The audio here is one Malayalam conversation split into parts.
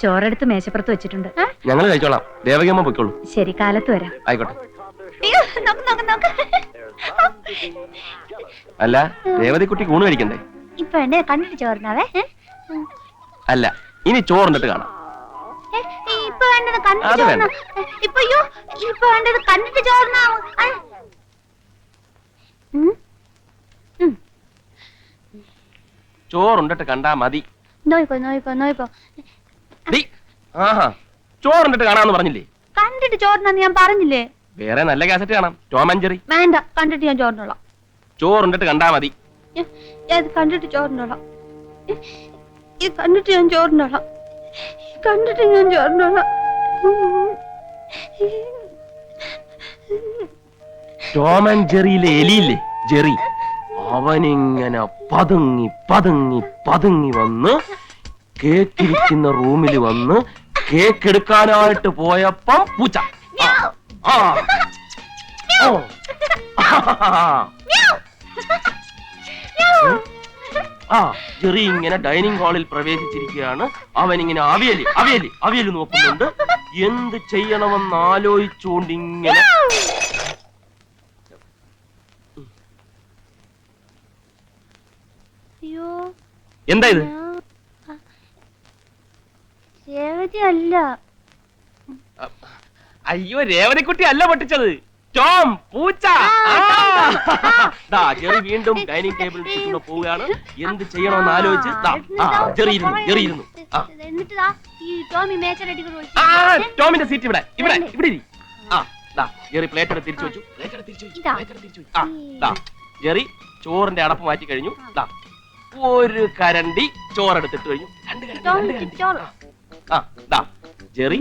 ചോറെടുത്ത് മേശപ്പുറത്ത് വെച്ചിട്ടുണ്ട്. ഞങ്ങൾ കഴിച്ചോളാം. ദേവകിയമ്മ പൊയ്ക്കോളൂ. ശരി കാലത്ത് വരാം. ആയിക്കോട്ടെ. അല്ല ദേവതി കുട്ടി കൂണ് അല്ല രേവതിക്കുട്ടി ഊണ് കഴിക്കണ്ടേ? ഇപ്പൊ എന്നെ കണ്ടിട്ട് ചോറിനാവേ അല്ല ഇനി ചോറിന്നിട്ട് കാണാം. ഏ, ഇപ്പൊ വേണ്ടത് കണ്ടിട്ട് അത് ചോറിനാ ഇപ്പൊ അയ്യോ ഇപ്പൊ വേണ്ടത് കണ്ടിട്ട് ചോറിനാവും ആ. ഉം. ഉം. ചോറുണ്ടിട്ട് കണ്ടാ മതി. നോയിക്കോ നോയിക്കോ നോയിക്കോ. ഡി ആഹാ ചോറുണ്ടിട്ട് കാണാന്ന് പറഞ്ഞില്ലേ? കണ്ടിട്ട് ചോറിനാന്ന് ഞാൻ പറഞ്ഞില്ലേ? വേറെ നല്ല കാസറ്റ് കാണാം. Tom Jerry. വേണ്ട കണ്ടിട്ട് ഞാൻ ചോറിനോളാം. ചോറുണ്ടിട്ട് കണ്ടാ മതി. ഞാൻ ഇത് കണ്ടിട്ട് ചോറിനോളാം. ഇത് കണ്ടിട്ട് ഞാൻ ചോറിനോളാം. കണ്ടിട്ട് ഞാൻ ചോറിനോളാം. ടോം ആൻഡ് ജെറിയിലെ എലിയില്ലേ? ജെറി. അവനിങ്ങനെ പതുങ്ങി പതുങ്ങി പതുങ്ങി വന്ന് കേക്കിരിക്കുന്ന റൂമിൽ വന്ന് കേക്ക് എടുക്കാനായിട്ട് പോയപ്പം പൂച്ച. ആ. ഓ. ആ ജെറി ഇങ്ങനെ ഡൈനിങ് ഹാളിൽ പ്രവേശിച്ചിരിക്കുകയാണ്. അവൻ ഇങ്ങനെ അവിയൽ അവിയൽ അവിയൽ നോക്കുന്നുണ്ട്. എന്ത് ചെയ്യണമെന്ന് ആലോചിച്ചുകൊണ്ട് ഇങ്ങനെ എന്താ ഇത് ഞാൻ- രേവതി അല്ല അയ്യോ രേവതിക്കുട്ടി അല്ല പൊട്ടിച്ചത്. ടോം പൂച്ച. ദാ, ജെറി വീണ്ടും ഡൈനിങ് ടേബിളിൽ പോവുകയാണ്. എന്ത് ചെയ്യണമെന്ന് ആലോചിച്ച് ദാ, ആ ജെറി ഇരുന്നു ജെറി ഇരുന്നു. ആ. എന്നിട്ട് ദാ ഈ ടോമി ആ ടോമിന്റെ സീറ്റ് ഇവിടെ ഇവിടെ ഇവിടെ ഇരി. ആ ദാ ജെറി പ്ലേറ്റ് എടുത്ത് തിരിച്ചു വെച്ചു. പ്ലേറ്റ് എടുത്ത് തിരിച്ചു വെച്ചു ഇതാ. പ്ലേറ്റ് എടുത്ത് തിരിച്ചു വെച്ചു. ആ ദാ ജെറി ചോറിന്റെ അടപ്പ് മാറ്റി കഴിഞ്ഞു. ദാ ഒരു കരണ്ടി ചോറെടുത്തിട്ട് കഴിഞ്ഞു. രണ്ട് കരണ്ടി രണ്ട് കരണ്ടി. ആ. ദാ ജെറി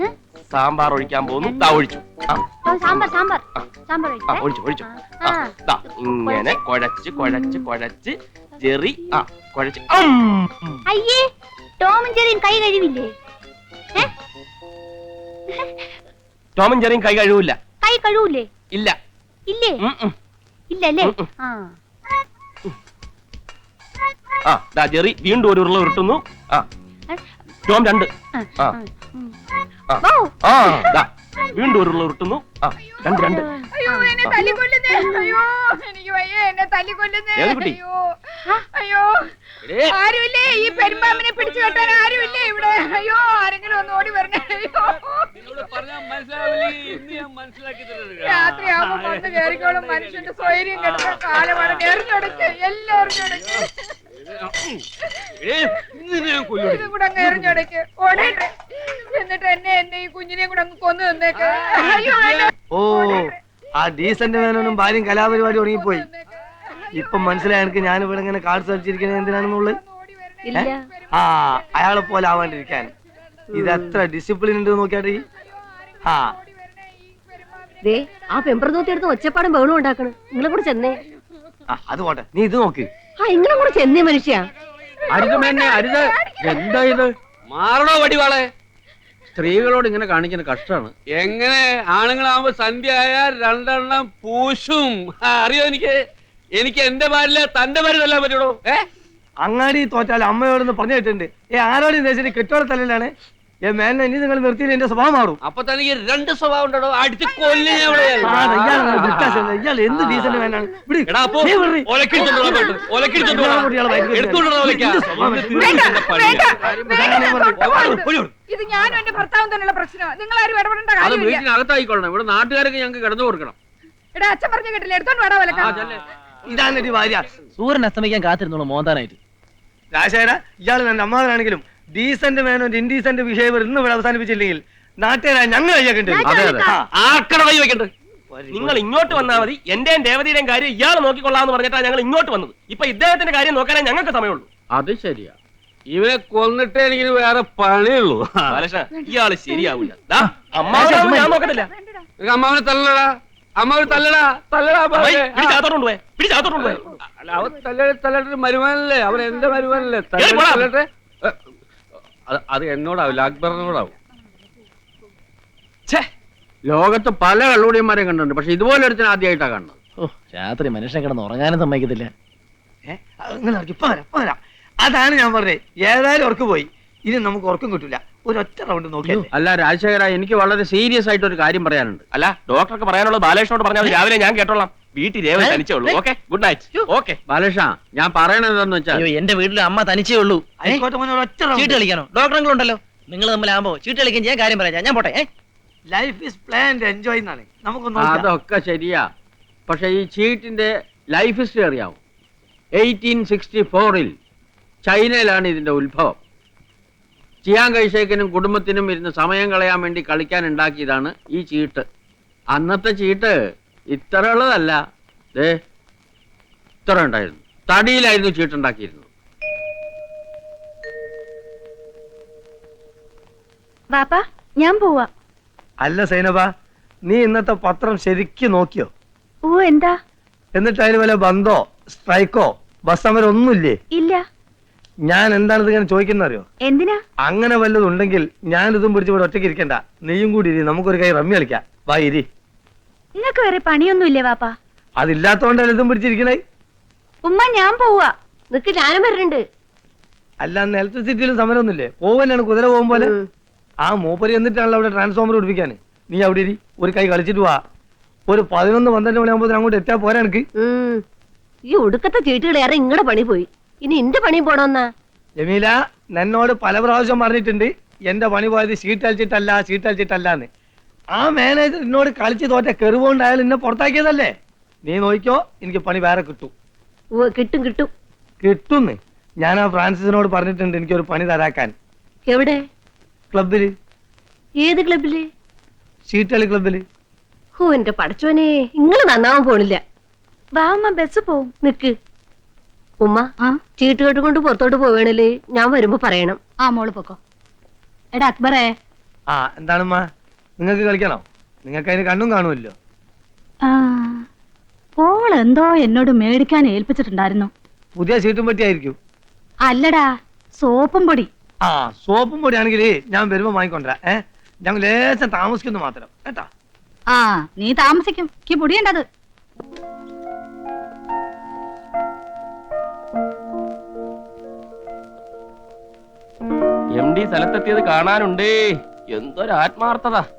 സാമ്പാർ ഒഴിക്കാൻ പോകുന്നു. ദാ ഒഴിച്ചു. ആ. സാമ്പാർ സാമ്പാർ. ആ. സാമ്പാർ ആ ഒഴിച്ചേ. ഒഴിച്ചു. ഒഴിച്ചു ആ, ആ. ദാ ഇങ്ങനെ കുഴച്ച് കുഴച്ച് കുഴച്ച് ജെറി ആ കുഴച്ച്. ഉം. അയ്യേ ടോമും ചെറിയും കൈ കഴിവില്ലേ? ഏ? ടോമും ജെറിയും കൈ കഴിവില്ല. കൈ കഴുവൂലേ? ഇല്ല. ഇല്ലേ? ഉം, ഉം. ഇല്ല അല്ലേ ഉം, ഉം. ആ. ആ ദാ ജെറി വീണ്ടും ഒരു ഉരുള ഉരുട്ടുന്നു. ആ. ടോം രണ്ട് ആ, ആ. ആ, ദാ വീണ്ടും ഒരു ഉരുള ഉരുട്ടുന്നു ആ രണ്ട് രണ്ട് അയ്യോ എന്നെ തല്ലിക്കൊല്ലുന്നേ അയ്യോ എനിക്ക് വയ്യ എന്നെ തല്ലിക്കൊല്ലുന്നേ? അയ്യോ അയ്യോ ആരുമില്ലേ ഈ പെരുമ്പാമ്പിനെ പിടിച്ചു കെട്ടാൻ ആരുമില്ലേ ഇവിടെ അയ്യോ ആരെങ്കിലും ഒന്ന് ഓടി വരണേ അയ്യോ രാത്രി ആവുമ്പോ വന്ന് കയറിക്കോളും മനുഷ്യന്റെ സ്വൈര്യം കെടുത്ത കാലമാണ് എറിഞ്ഞൊടക്ക് എല്ലാം കൂടെ അങ്ങ് എറിഞ്ഞൊടക്ക് ഓടട്ടെ എന്നിട്ട് എന്നെ എന്നെ ഈ കുഞ്ഞിനെയും കൂടെ അങ്ങ് കൊന്നു തന്നേക്ക്. അയ്യോ എന്നെ ഓ ആ ഡീസന്റ് മേനോനും ഭാര്യയും കലാപരിപാടി തുടങ്ങിപ്പോയി ഇപ്പൊ മനസ്സിലായി എനിക്ക് ഞാൻ ഇവിടെ ഇങ്ങനെ കാർഡ് കളിച്ചിരിക്കുന്നത് എന്തിനാണെന്നുള്ളത്? ഏ? ആ അയാളെ പോലെ ആവാണ്ടിരിക്കാൻ. ഇത് എത്ര ഡിസിപ്ലിൻ ഉണ്ട് നോക്കിയാട്ടെ ഈ. ആ. ദേ ആ പെമ്പറന്നൂത്തി എടുത്ത് ഒച്ചപ്പാടും ബഹളം ഉണ്ടാക്കണ്. നിങ്ങളെ കൂടെ ചെന്നേ. ആ, അത് പോട്ടെ. നീ ഇത് നോക്ക്. ആ നിങ്ങളെ കൂടെ ചെന്നേ മനുഷ്യ. അരുതമേന്നെ അരുത്. എന്താ ഇത്? മാറണോ വടിവാളെ? സ്ത്രീകളോട് ഇങ്ങനെ കാണിക്കുന്ന കഷ്ടമാണ്. എങ്ങനെ? ആണുങ്ങളാവുമ്പോ സന്ധ്യ ആയാൽ രണ്ടെണ്ണം പൂശും. ആ, അറിയോ എനിക്ക്? എനിക്ക് എന്റെ ഭാര്യ തന്റെ പാരി തല്ലാൻ പറ്റുള്ളൂ. ഏ? അങ്ങാടി തോറ്റാൽ അമ്മയോടൊന്ന് പറഞ്ഞു കേട്ടിട്ടുണ്ട്. ഏ ആരോടും ദേശം കെട്ടോടെ തലയിലാണ് ഏ മേനെ ഇനി നിങ്ങൾ നിർത്തിയില്ല? എന്റെ സ്വഭാവം മാറും. അപ്പൊ തനിക്ക് രണ്ട് സ്വഭാവം ഉണ്ടോ അടിച്ച് കൊല്ലി എന്ത് ഡീസന്റ് സ്വഭാവം? ഇത് ഞാനും എന്റെ ഭർത്താവും തന്നെയുള്ള പ്രശ്നം നിങ്ങൾ ആരും ഇടപെടേണ്ട കാര്യമില്ല. വീട്ടിനകത്തായിക്കൊള്ളണം. ഇവിടെ നാട്ടുകാരൊക്കെ ഞങ്ങൾക്ക് കിടന്നു കൊടുക്കണം. എടാ അച്ഛൻ പറഞ്ഞു കേട്ടില്ല? എടുത്തോണ്ട് വേടാ വിലക്ക ഇതാണ് ഭാര്യ. സൂര്യൻ അസ്തമിക്കാൻ കാത്തിരുന്നോളൂ മോന്താനായിട്ട്. രാജേര ഇയാൾ നല്ല അമ്മാവനാണെങ്കിലും ഡീസന്റ് മേനോ ഇൻഡീസന്റ് ബിഹേവിയർ ഇന്ന് ഇവിടെ അവസാനിപ്പിച്ചില്ലെങ്കിൽ നാട്ടുകാരായ ഞങ്ങൾ കഴിയാക്കണ്ടേ അതെ അതെ. ആർക്കട കൈ വെക്കണ്ടേ. നിങ്ങൾ ഇങ്ങോട്ട് വന്നാൽ മതി. എന്റെയും ദേവതയുടെയും കാര്യം ഇയാൾ നോക്കിക്കൊള്ളാന്ന് പറഞ്ഞിട്ടാണ് ഞങ്ങൾ ഇങ്ങോട്ട് വന്നത്. ഇപ്പൊ ഇദ്ദേഹത്തിന്റെ കാര്യം നോക്കാനേ ഞങ്ങൾക്ക് സമയമുള്ളൂ. അത് ശരിയാ. ഇവനെ കൊന്നിട്ടേ എനിക്ക് വേറെ പണിയുള്ളൂ. ബാലകൃഷ്ണ ഇയാൾ ശരിയാവില്ല ദാ, അമ്മാവനാണെന്ന് ഞാൻ നോക്കത്തില്ല. അമ്മാവനെ തല്ലടാ. അമ്മാവനെ തല്ലടാ. തല്ലടാ. പിടിച്ചകത്തോട്ട് കൊണ്ടുപോയി. പിടിച്ചകത്തോട്ട് കൊണ്ടുപോയി. അല്ല, അവൻ തല്ലട്ടെ തല്ലട്ടെ മരുമാനല്ലേ അവൻ എന്റെ മരുമാനല്ലേ കേറി തല്ലട്ടെ അത് അത് എന്നോടാവില്ല അക്ബറിനോടാവും ഛേ ലോകത്ത് പല കള്ളുടിയന്മാരെ കണ്ടിട്ടുണ്ട് പക്ഷെ ഇതുപോലെ ഒരുത്തിന് ആദ്യമായിട്ടാ കാണുന്നത്. ഓ രാത്രി മനുഷ്യൻ കിടന്ന് ഉറങ്ങാനും സമ്മതിക്കത്തില്ല. ഏ, അത് നിങ്ങൾ ഇപ്പൊ വരാം, ഇപ്പൊ വരാം. അതാണ് ഞാൻ പറഞ്ഞത് ഏതായാലും ഉറക്ക് പോയി. ഇനി നമുക്ക് ഉറക്കം കിട്ടില്ല ഒരൊറ്റ റൗണ്ട് നോക്കിയോ അല്ല രാജശേഖര എനിക്ക് വളരെ സീരിയസ് ആയിട്ട് ഒരു കാര്യം പറയാനുണ്ട്. അല്ല ഡോക്ടർക്ക് പറയാനുള്ളത് ബാലേഷനോട് പറഞ്ഞാൽ രാവിലെ ഞാൻ കേട്ടോളാം. വീട്ടിൽ രേവ തനിച്ചേ ഉള്ളൂ. Okay good night okay. Balakrishna ഞാൻ പറയണത് എന്താന്ന് വെച്ചാൽ അയ്യോ എന്റെ വീട്ടിൽ അമ്മ തനിച്ചേ ഉള്ളൂ. ഏ? ആയിക്കോട്ടെ മോനെ ഒരൊറ്റ ചീട്ട് കളിക്കാനോ? ഡോക്ടറെങ്കിലും ഉണ്ടല്ലോ. നിങ്ങൾ തമ്മിലാകുമ്പോ ചീട്ട് കളിക്കാൻ ചെയ്യാൻ കാര്യം പറയാം. ഞാൻ പോട്ടെ ഏ? ലൈഫ് ഈസ് പ്ലാൻഡ് എൻജോയ് എന്നാണ്. നമുക്ക് നോക്കാം. അതൊക്കെ ശരിയാ. പക്ഷെ ഈ ചീട്ടിന്റെ ലൈഫ് ഹിസ്റ്ററി അറിയാവും? എയ്റ്റീൻ സിക്സ്റ്റി ഫോറിൽ ചൈനയിലാണ് ഇതിന്റെ ഉത്ഭവം. ചിയാൻ കൈഷേക്കിനും കുടുംബത്തിനും ഇരുന്ന് സമയം കളയാൻ വേണ്ടി കളിക്കാൻ ഉണ്ടാക്കിയതാണ് ഈ ചീട്ട്. അന്നത്തെ ചീട്ട് ഇത്ര ഉള്ളതല്ല ഏ ഇത്ര ഉണ്ടായിരുന്നു. തടിയിലായിരുന്നു ചീട്ടുണ്ടാക്കിയിരുന്നത്. വാപ്പാ ഞാൻ പോവാ. അല്ല സൈനബ നീ ഇന്നത്തെ പത്രം ശരിക്കും നോക്കിയോ? ഓ എന്താ? എന്നിട്ട് അതിന് വല്ല ബന്ധോ സ്ട്രൈക്കോ ബസ് സമരം ഒന്നുമില്ലേ? ഇല്ല. ഞാൻ എന്താണ് ഇതിങ്ങനെ ചോദിക്കുന്ന അറിയോ എന്തിനാ? അങ്ങനെ വല്ലതും ഉണ്ടെങ്കിൽ ഞാൻ ഇതും പിടിച്ച് ഇവിടെ ഒറ്റയ്ക്ക് ഇരിക്കണ്ട. നീയും കൂടി ഇരി നമുക്കൊരു കൈ റമ്മി കളിക്കാം. വാ ഇരി. നിങ്ങൾക്ക് വേറെ പണിയൊന്നുമില്ലേ വാപ്പാ? അതില്ലാത്തോണ്ടല്ല ഇതും പിടിച്ചിരിക്കണേ? ഉമ്മ ഞാൻ പോവാ. നിക്ക് ഞാനും വരുന്നുണ്ട് അല്ല അന്ന് ഇലക്ട്രിസിറ്റിയിലും സമരമൊന്നുമില്ലേ? പോവന്നാണ് കുതിര പോകും പോലെ? ആ മൂപ്പര് എന്നിട്ടാണല്ലോ അവിടെ ട്രാൻസ്ഫോമർ പിടിപ്പിക്കാൻ നീ അവിടെ ഇരി ഒരു കൈ കളിച്ചിട്ട് വാ. ഒരു പതിനൊന്ന് പന്ത്രണ്ട് മണിയാകുമ്പോൾ അങ്ങോട്ട് എത്താ പോരാ എനിക്ക്. ഈ ഒടുക്കത്തെ ചീട്ടുകളേറെ ഇങ്ങടെ പണി പോയി? ഇനി എന്റെ പണി പോണോന്നാ? ജമീല എന്നോട് പല പ്രാവശ്യം പറഞ്ഞിട്ടുണ്ട് എന്റെ പണി പോയത് ഷീറ്റ് അലച്ചിട്ടല്ല ഷീറ്റ് അലച്ചിട്ടല്ല എന്ന് ആ മാനേജർ എന്നോട് കളിച്ച് തോറ്റ കെറിവുകൊണ്ടായാലും എന്നെ പുറത്താക്കിയതല്ലേ? നീ നോക്കിയോ എനിക്ക് പണി വേറെ കിട്ടും. കിട്ടും കിട്ടും. കിട്ടുന്ന്. ഞാൻ ആ ഫ്രാൻസിസിനോട് പറഞ്ഞിട്ടുണ്ട് എനിക്കൊരു പണി തരാക്കാൻ. എവിടെ? ക്ലബിൽ ഏത് ക്ലബിൽ ഷീറ്റ് കളി ക്ലബിൽ ഓ എന്റെ പടച്ചോനെ ഇങ്ങൾ നന്നാവാൻ പോണില്ല. വാ ഉമ്മ ബസ് പോവും. നിക്ക്. ഉമ്മ ചീട്ടുകെട്ട് കൊണ്ട് പുറത്തോട്ട് പോവേണല്ലേ ഞാൻ വരുമ്പോ പറയണം. ആ മോൾ പൊക്കോ. എടാ അക്ബറേ. ആ എന്താണമ്മ? നിങ്ങൾക്ക് കളിക്കണോ? നിങ്ങൾക്ക് അതിന് കണ്ണും കാണുമല്ലോ. ആ ഓൾ എന്തോ എന്നോട് മേടിക്കാൻ ഏൽപ്പിച്ചിട്ടുണ്ടായിരുന്നു. പുതിയ സീറ്റും പറ്റിയായിരിക്കും അല്ലടാ സോപ്പും പൊടി. ആ സോപ്പും പൊടിയാണെങ്കിൽ ഞാൻ വരുമ്പോ വാങ്ങിക്കൊണ്ടരാ ഏഹ് ഞങ്ങൾ ലേശം താമസിക്കുന്നു മാത്രം. കേട്ടാ? ആ നീ താമസിക്കും. എനിക്ക് പൊടിയുണ്ടത്. M D സ്ഥലത്തെത്തിയത് കാണാനുണ്ടേ. എന്തൊരു ആത്മാർത്ഥത.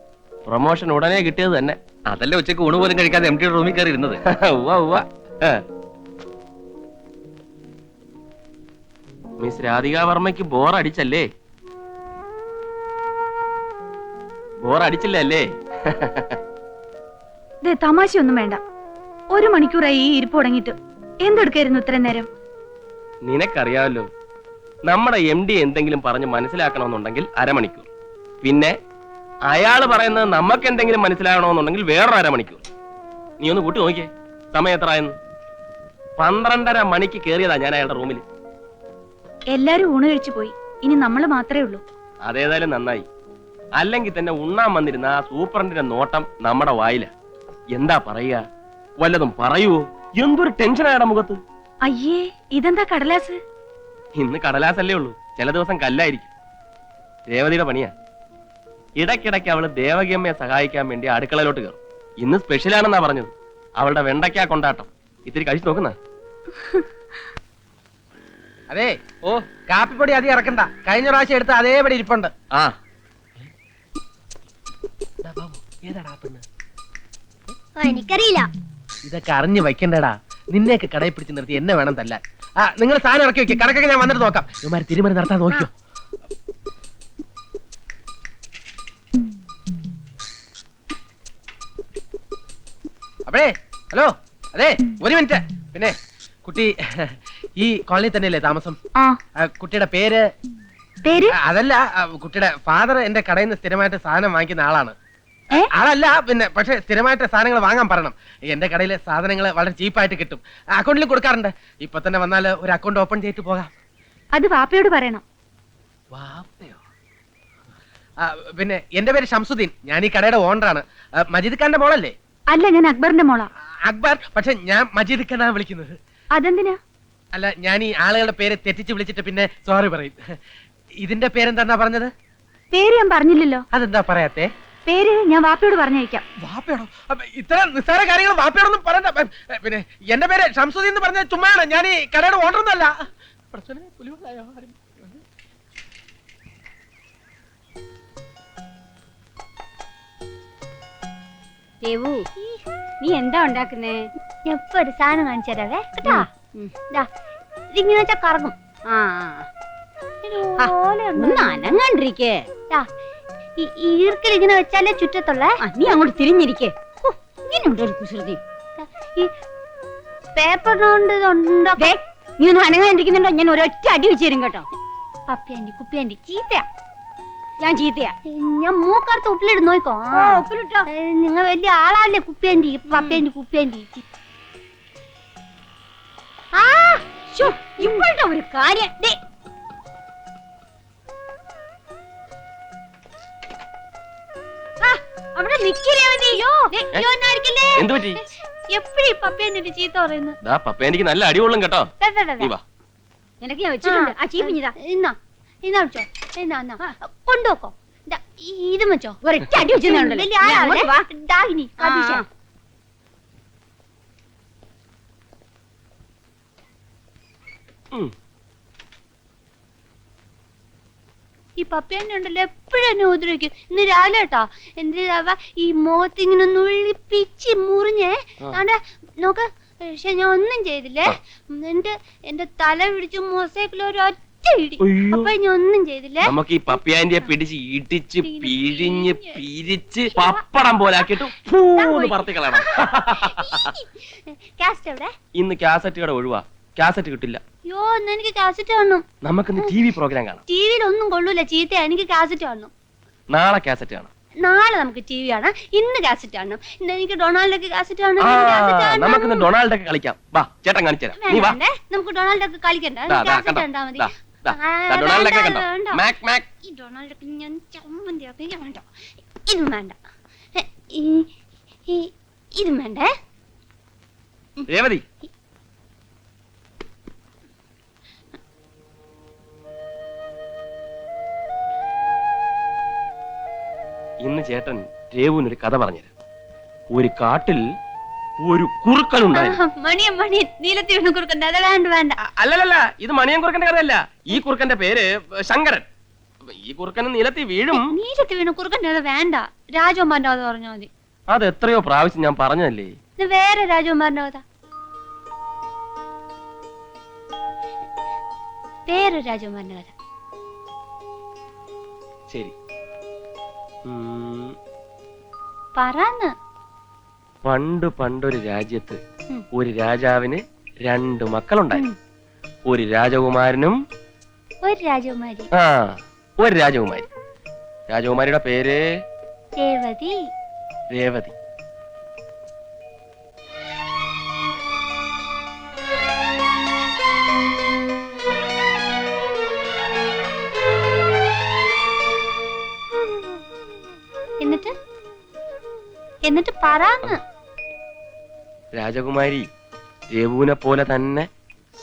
പ്രൊമോഷൻ ഉടനെ കിട്ടിയത് തന്നെ. അതല്ലേ ഉച്ചയ്ക്ക് ഊണ് പോലും കഴിക്കാതെ എം ടി റൂമിൽ കയറി ഇരുന്നത്? ഉവ്വ ഉവ്വ. മിസ് രാധിക വർമ്മയ്ക്ക് ബോർ അടിച്ചല്ലേ? ബോർ അടിച്ചില്ല അല്ലേ തമാശയൊന്നും വേണ്ട. ഒരു മണിക്കൂറായി ഈ ഇരിപ്പ് തുടങ്ങിയിട്ട്. എന്തെടുക്കായിരുന്നു ഇത്രയും നേരം? നിനക്കറിയാമല്ലോ നമ്മുടെ എം ഡി എന്തെങ്കിലും പറഞ്ഞ് മനസ്സിലാക്കണമെന്നുണ്ടെങ്കിൽ അരമണിക്കൂർ. പിന്നെ അയാൾ പറയുന്നത് നമുക്ക് എന്തെങ്കിലും മനസ്സിലാകണമെന്നുണ്ടെങ്കിൽ വേറൊരു അരമണിക്കൂർ. നീ ഒന്ന് കൂട്ടി നോക്കിയേ. സമയം എത്ര ആയെന്ന് പന്ത്രണ്ടര മണിക്ക് കേറിയതാ ഞാൻ അയാളുടെ റൂമിൽ എല്ലാരും ഊണ് കഴിച്ചു പോയി. ഇനി നമ്മൾ മാത്രമേ ഉള്ളൂ. അതേതായാലും നന്നായി. അല്ലെങ്കിൽ തന്നെ ഉണ്ണാൻ വന്നിരുന്ന ആ സൂപ്രണ്ടിന്റെ നോട്ടം നമ്മുടെ വായില. എന്താ പറയുക? വല്ലതും പറയുവോ? എന്തൊരു ടെൻഷൻ ആയട മുഖത്ത്? അയ്യേ ഇതെന്താ കടലാസ്? ഇന്ന് കടലാസല്ലേ ഉള്ളൂ. ചില ദിവസം കല്ലായിരിക്കും. രേവതിയുടെ പണിയാ. ഇടയ്ക്കിടയ്ക്ക് അവൾ ദേവകിയമ്മയെ സഹായിക്കാൻ വേണ്ടി അടുക്കളയിലോട്ട് കയറും. ഇന്ന് സ്പെഷ്യലാണെന്നാ പറഞ്ഞത്. അവളുടെ വെണ്ടയ്ക്ക കൊണ്ടാട്ടം. ഇത്തിരി കഴിച്ചു നോക്കുന്ന? അതെ ഓ കാപ്പിപ്പൊടി അധികം ഇറക്കണ്ട. കഴിഞ്ഞ പ്രാവശ്യം എടുത്ത അതേപടി ഇരിപ്പുണ്ട്. ആ. എനിക്കറിയില്ല. ഇതൊക്കെ അറിഞ്ഞു വയ്ക്കണ്ടടാ. നിന്നെയൊക്കെ കടയിൽ പിടിച്ച് നിർത്തി എന്നെ വേണം തല്ലാൻ. ആ നിങ്ങൾ സാധനം ഇറക്കി വെക്കുക കടക്കൊക്കെ ഞാൻ വന്നിട്ട് നോക്കാം. ഇവന്മാര് തിരുമറി നടത്താൻ നോക്കിയോ അപ്പഴേ ഹലോ. അതെ ഒരു മിനിറ്റ്. പിന്നെ കുട്ടി ഈ കോളനി തന്നെയല്ലേ താമസം? ആ. ആ, കുട്ടിയുടെ പേര്? പേര്? ആ, അതല്ല ആ, കുട്ടിയുടെ ഫാദർ എന്റെ കടയിൽ നിന്ന് സ്ഥിരമായിട്ട് സാധനം വാങ്ങിക്കുന്ന ആളാണ്. ഏ? ആളല്ല പിന്നെ പക്ഷെ സ്ഥിരമായിട്ട് സാധനങ്ങൾ വാങ്ങാൻ പറയണം. എന്റെ കടയിലെ സാധനങ്ങൾ വളരെ ചീപ്പായിട്ട് കിട്ടും. അക്കൗണ്ടിൽ കൊടുക്കാറുണ്ട്. ഇപ്പൊ തന്നെ വന്നാൽ ഒരു അക്കൗണ്ട് ഓപ്പൺ ചെയ്തിട്ട് പോകാം. അത് വാപ്പയോട് പറയണം. വാപ്പയോ? ആ, പിന്നെ എന്റെ പേര് ഷംസുദ്ദീൻ. ഞാൻ ഈ കടയുടെ ഓണറാണ് മജീദ് ഖാന്റെ മോളല്ലേ? അല്ല ഞാൻ അക്ബറിന്റെ മോളാ. അക്ബർ? പക്ഷെ ഞാൻ മജീദ് ഖാനാണ് വിളിക്കുന്നത്. അതെന്തിനാ? അല്ല ഞാൻ ഈ ആളുകളുടെ പേര് തെറ്റിച്ച് വിളിച്ചിട്ട് പിന്നെ സോറി പറയും. ഇതിന്റെ പേരെന്താ പറഞ്ഞത്? പേര് ഞാൻ പറഞ്ഞില്ലല്ലോ. അതെന്താ പറയാത്തെ? പേര് ഞാൻ വാപ്പയോട് പറഞ്ഞയക്കാം. വാപ്പയോടോ? ഇത്ര നിസ്സാര കാര്യങ്ങൾ വാപ്പയോടൊന്നും പറയണ്ട. പിന്നെ എന്റെ പേര് ഷംസുദ്ദീൻ എന്ന് പറഞ്ഞ ചുമ്മാണ് ഞാൻ ഈ കടയുടെ ഓണർ ഒന്നല്ല ദേവു നീ എന്താ ഉണ്ടാക്കുന്നേ? എപ്പോ ഒരു സാധനം കാണിച്ചു തരാവേ. കേട്ടാ? ദാ, ഇതിങ്ങനെ വെച്ചാ കറങ്ങും. ആ ആ. ഒന്ന്. അനങ്ങാണ്ടിരിക്കേ. ദാ, ഈ ഈ ഈർക്കിൽ ഇങ്ങനെ വെച്ചാലേ ചുറ്റത്തുള്ളേ. ആ, നീ അങ്ങോട്ട് തിരിഞ്ഞിരിക്കേ. ഇങ്ങനെയുണ്ടോ ഒരു കുസൃതി? ഈ പേപ്പറിനോണ്ട് ഇത് ഉണ്ടാക്കും ദേ, നീ ഒന്ന് അനങ്ങാണ്ടിരിക്കുന്നുണ്ടോ? ഞാൻ ഒരൊറ്റ അടി വെച്ച് തരും കേട്ടോ. പപ്പിയാണ്ടി കുപ്പിയാണ്ടി ചീത്തയാ ഞാൻ ചീത്തയാ. ഞാൻ മൂക്കടുത്ത് ഉപ്പിലിട്ട് നോക്കോ. ഉപ്പിലിട്ടോ. നിങ്ങൾ വലിയ ആളാല്ലേ കുപ്പിയാണ്ടി പപ്പേന്റെ കുപ്പിയാണ്ടി ആ ഇപ്പോഴത്തെ ഒരു കാര്യം. ദേ, ആ, അവിടെ നിക്കില്ലേ എപ്പോഴും ചീത്ത പപ്പ എനിക്ക് നല്ല അടികൊള്ളും കേട്ടോ. നിനക്ക് ഞാൻ വെച്ചിട്ടുണ്ട്. ആ ചീപ്പിഞ്ഞതാ ഇന്നാ ഇന്നാ വെച്ചോ ഇന്നാ ഇത് വെച്ചോ ഒരൊറ്റ അടി വെച്ച് ഈ പപ്പിയാണ്ടി ഉണ്ടല്ലോ എപ്പോഴും എന്നെ ഉപദ്രവിക്കും. ഇന്ന് രാവിലെ കേട്ടോ. എന്റെ അവ ഈ മുഖത്ത് ഇങ്ങനെ നുള്ളിപ്പിച്ച് പിച്ചി മുറിഞ്ഞേ. അവിടെ നോക്ക്. പക്ഷെ ഞാൻ ഒന്നും ചെയ്തില്ലേ. എന്നിട്ട് എന്റെ തല പിടിച്ച് മൊസൈക്കിൽ ഒരു. അപ്പൊ ഞാൻ ഒന്നും ചെയ്തില്ലേ. നമുക്ക് ഈ പപ്പിയാന്റെ പിടിച്ച് ഇടിച്ച് പിഴിഞ്ഞ് പിരിച്ച് പപ്പടം പോലാക്കിട്ട് പൂന്ന് പറത്തി കളയണം. കാസ്റ്റ് എവിടെ? ഇന്ന് കാസറ്റ് കട ഒഴിവാ. കാസറ്റ് കിട്ടില്ല. യോ എന്നാ എനിക്ക് കാസറ്റ് കാണണം. നമുക്കിന്ന് ടി വി പ്രോഗ്രാം കാണാം. ടിവിയിൽ ഒന്നും കൊള്ളൂല. ചീത്ത. എനിക്ക് കാസറ്റ് കാണണം. നാളെ കാസറ്റ് കാണാം. നാളെ നമുക്ക് ടി വി കാണാം. ഇന്ന് കാസറ്റ് കാണണം. ഇന്ന് എനിക്ക് ഡൊണാൾഡൊക്കെ കാസറ്റ് കാണണം. നമുക്ക് ഇന്ന് നമുക്കിന്ന് ഡൊണാൾഡ് ഒക്കെ കളിക്കാം. വാ ചേട്ടൻ കാണിച്ചു തരാം നീ വാ. വേണ്ടേ? നമുക്ക് ഡൊണാൾഡൊക്കെ കളിക്കണ്ട. ദാ, ദാ, കാസറ്റ് കണ്ടോ? കണ്ടാ മതി. ദാ, ഡൊണാൾഡൊക്കെ വേണ്ട, കണ്ടോ? Mac Mac. ഈ ഡൊണാൾഡൊക്കെ ഞാൻ ചമ്മന്തിയാക്കി ഞാൻ വേണ്ട. ഇതും വേണ്ട. എ, ഈ- ഈ- ഇതും വേണ്ടേ? രേവതി. ഇന്ന് ചേട്ടൻ രേവുവിനൊരു കഥ പറഞ്ഞുതരാം. ഒരു കാട്ടിൽ ഒരു കുറുക്കൻ മണിയൻ മണിയൻ നീലത്തി വീണ് കുറുക്കണ്ട വേണ്ട വേണ്ട. അ- ഇത് മണിയൻ കുറുക്കന്റെ കഥയല്ല. ഈ കുറുക്കന്റെ പേര് ശങ്കരൻ. ഈ കുറുക്കന് നിലത്തി വീഴും. നീലത്തി വീണ് കുറുക്കണ്ട അത് വേണ്ട. രാജകുമാരന്റെ കഥ പറഞ്ഞാൽ മതി. അത് എത്രയോ പ്രാവശ്യം ഞാൻ പറഞ്ഞല്ലേ ഇത് വേറെ രാജകുമാരന്റെ കഥ. വേറെ രാജകുമാരന്റെ കഥ. ശരി. പറന്ന്. പണ്ട് പണ്ടൊരു രാജ്യത്ത്. ഒരു രാജാവിന് രണ്ട് മക്കളുണ്ടായിരുന്നു. ഒരു രാജകുമാരനും ഒരു രാജകുമാരി. ആ ഒരു രാജകുമാരി. രാജകുമാരിയുടെ പേര് രേവതി. രേവതി. എന്നിട്ട് പറന്ന് രാജകുമാരി രഘുവിനെ പോലെ തന്നെ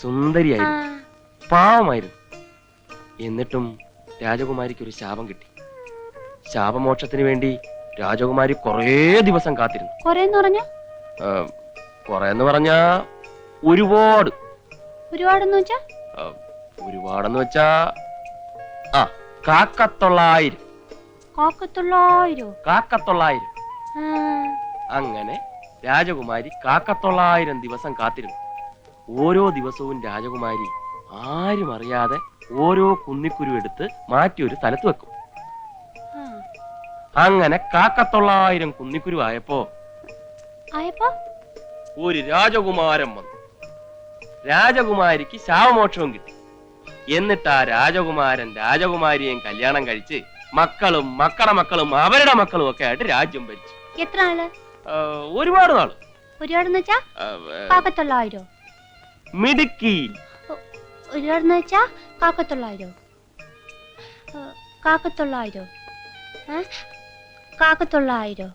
സുന്ദരിയായിരുന്നു. പാവമായിരുന്നു. എന്നിട്ടും രാജകുമാരിക്ക് ഒരു ശാപം കിട്ടി. ശാപമോക്ഷത്തിന് വേണ്ടി രാജകുമാരി കുറേ ദിവസം കാത്തിരുന്നു. കൊറേന്ന് പറഞ്ഞ? കുറേന്ന് പറഞ്ഞാ ഒരുപാട്. ഒരുപാടെന്ന് വെച്ചാ? ഒരുപാടെന്ന് വെച്ചാ ആ കാക്കത്തൊള്ളായിരം. കാക്കത്തൊള്ളായിരോ? കാക്കത്തൊള്ളായിരം. അങ്ങനെ രാജകുമാരി കാക്കത്തൊള്ളായിരം ദിവസം കാത്തിരുന്നു. ഓരോ ദിവസവും രാജകുമാരി ആരും അറിയാതെ ഓരോ കുന്നിക്കുരു എടുത്ത് മാറ്റി ഒരു സ്ഥലത്ത് വെക്കും. അങ്ങനെ കാക്കത്തൊള്ളായിരം കുന്നിക്കുരു ആയപ്പോ ഒരു രാജകുമാരൻ വന്നു. രാജകുമാരിക്ക് ശാവമോക്ഷവും കിട്ടി. എന്നിട്ട് ആ രാജകുമാരൻ രാജകുമാരിയെയും കല്യാണം കഴിച്ച് മക്കളും മക്കളുടെ മക്കളും അവരുടെ മക്കളും ഒക്കെ ആയിട്ട് രാജ്യം ഭരിച്ചു. എത്ര ആൾ? ഒരുപാട് നാൾ. ഒരുപാടെന്ന് വെച്ചാ കാക്കത്തൊള്ളായിരോ മിടുക്കി ഒരുപാടെന്ന് വെച്ചാ കാക്കത്തൊള്ളായിരോ? കാക്കത്തൊള്ളായിരോ? കാക്കത്തൊള്ളായിരോ?